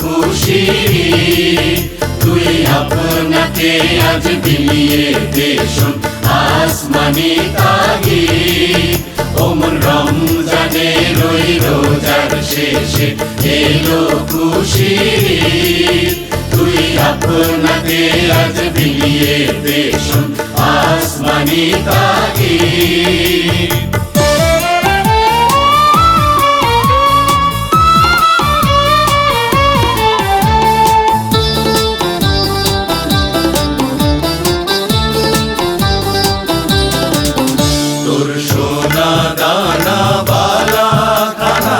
খুশির তুই আপনাকে আজ বিলিয়ে দেশন আসমানি তাগি ওমন রমজানে রই রোজার শেষে এলো খুশির তুই আপনাকে আজ বিলিয়ে দেশন আসমানি তাগি দানা বালা খানা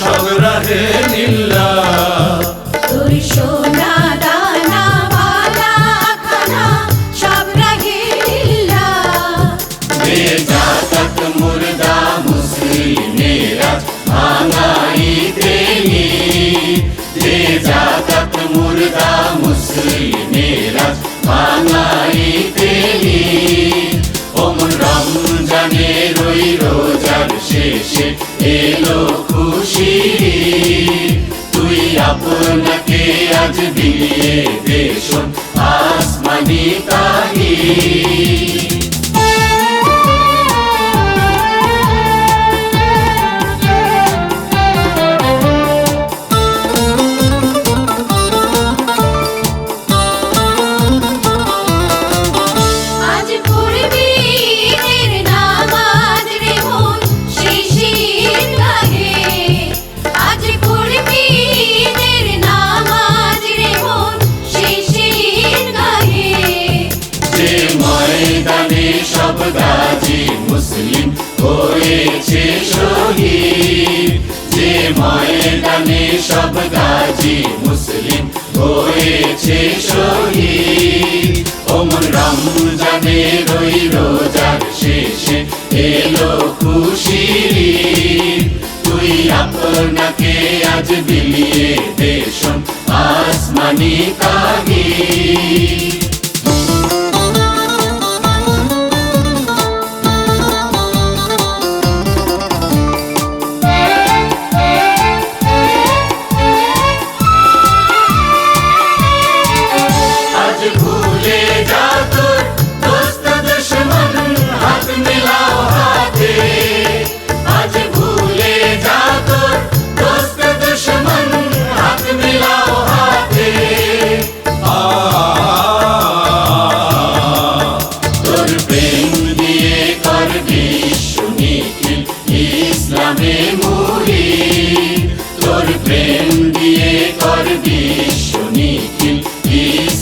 সব রাহে নীলা। তোর সোনা দানা বালা খানা সব রাগে লীলা বে জাতক মুর্দা মুসলিমেরা ভাঙাই রোজার শেষে এলো খুশি। তুই আপনাকে আজ দিয়ে দেশ আসমানি তাহি। হয়েছে শহীদ। যে ময়দানে সব গাজী মুসলিম হয়েছে শহীদ। ওমন রমজানে রই রোজার শেষে এলো খুশি তুই আপনাকে আজ বিলিয়ে দেশন আসমানি তাগি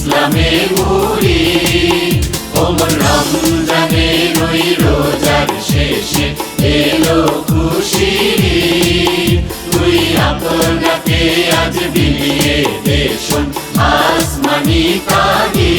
ইসলামে মুড়ি ওমর রমজানে নই রোজার শেষে এলো খুশি তুই আপনাকে আজ বিলিয়ে দেশন আসমানি তাগি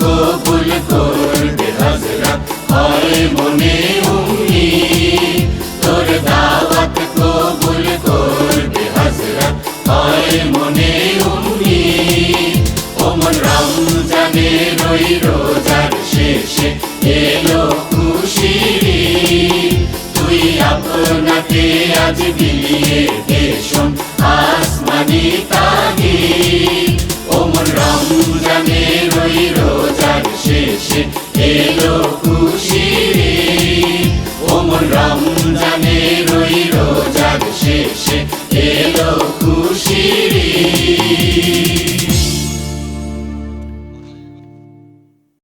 কবুল করবে হযরত হয় মনে উম্মি তোর দাওয়াত কবুল করবে হযরত হয় আপনাকে আজ বিলিয়ে দেশন আসমানি তাগি ওমন রমজানে